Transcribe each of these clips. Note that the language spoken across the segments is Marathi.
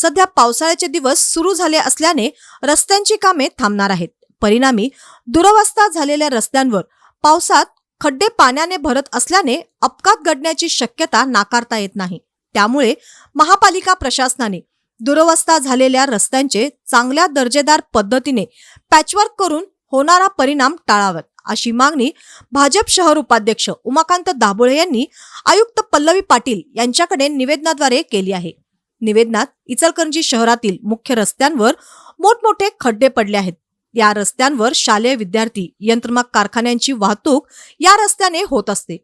सध्या पावसाळ्याचे दिवस सुरू झाले असल्याने रस्त्यांची कामे थांबणार आहेत. परिणामी दुरवस्था झालेल्या रस्त्यांवर पावसात खड्डे पाण्याने भरत असल्याने अपघात घडण्याची शक्यता नाकारता येत नाही. त्यामुळे महापालिका प्रशासनाने दुरवस्था झालेल्या रस्त्यांचे चांगल्या दर्जेदार पद्धतीने पॅचवर्क करून होणारा परिणाम टाळावा अशी मागणी भाजप शहर उपाध्यक्ष उमाकांत दाभोळे यांनी आयुक्त पल्लवी पाटील यांच्याकडे निवेदनाद्वारे केली आहे. निवेदनात इचलकरंजी शहरातील मुख्य रस्त्यांवर मोठमोठे खड्डे पडले आहेत. या रस्त्यांवर शालेय विद्यार्थी यंत्रमाग कारखान्यांची वाहतूक या रस्त्याने होत असते.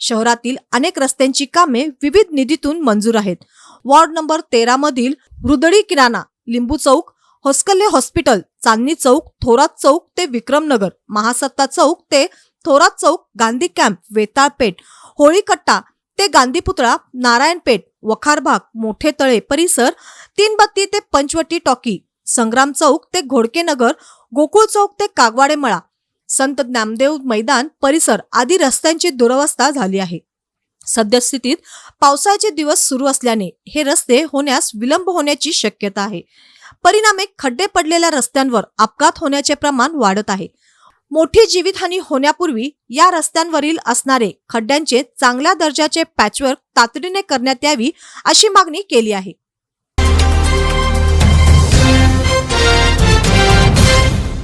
शहरातील अनेक रस्त्यांची कामे विविध निधीतून मंजूर आहेत. वॉर्ड नंबर तेरा मधील रुदडी किराणा लिंबू चौक होस्कल्ले हॉस्पिटल चांदणी चौक थोरात चौक ते विक्रमनगर महासत्ता चौक ते थोरात चौक गांधी कॅम्प वेताळपेठ होळीकट्टा ते गांधीपुतळा नारायणपेठ वखारबाग मोठे तळे परिसर तीनबत्ती ते पंचवटी टॉकी संग्राम चौक ते घोडकेनगर गोकुळ चौक ते कागवाडे मळा संत ज्ञानदेव मैदान परिसर आदी रस्त्यांची दुरवस्था झाली आहे. सद्यस्थितीत पावसाचे दिवस सुरू असल्याने हे रस्ते होण्यास विलंब होण्याची शक्यता आहे. परिणामे खड्डे पडलेल्या रस्त्यांवर अपघात होण्याचे प्रमाण वाढत आहे. मोठी जीवितहानी होण्यापूर्वी या रस्त्यांवरील असणारे खड्ड्यांचे चांगल्या दर्जाचे पॅचवर्क तातडीने करण्यात यावी अशी मागणी केली आहे.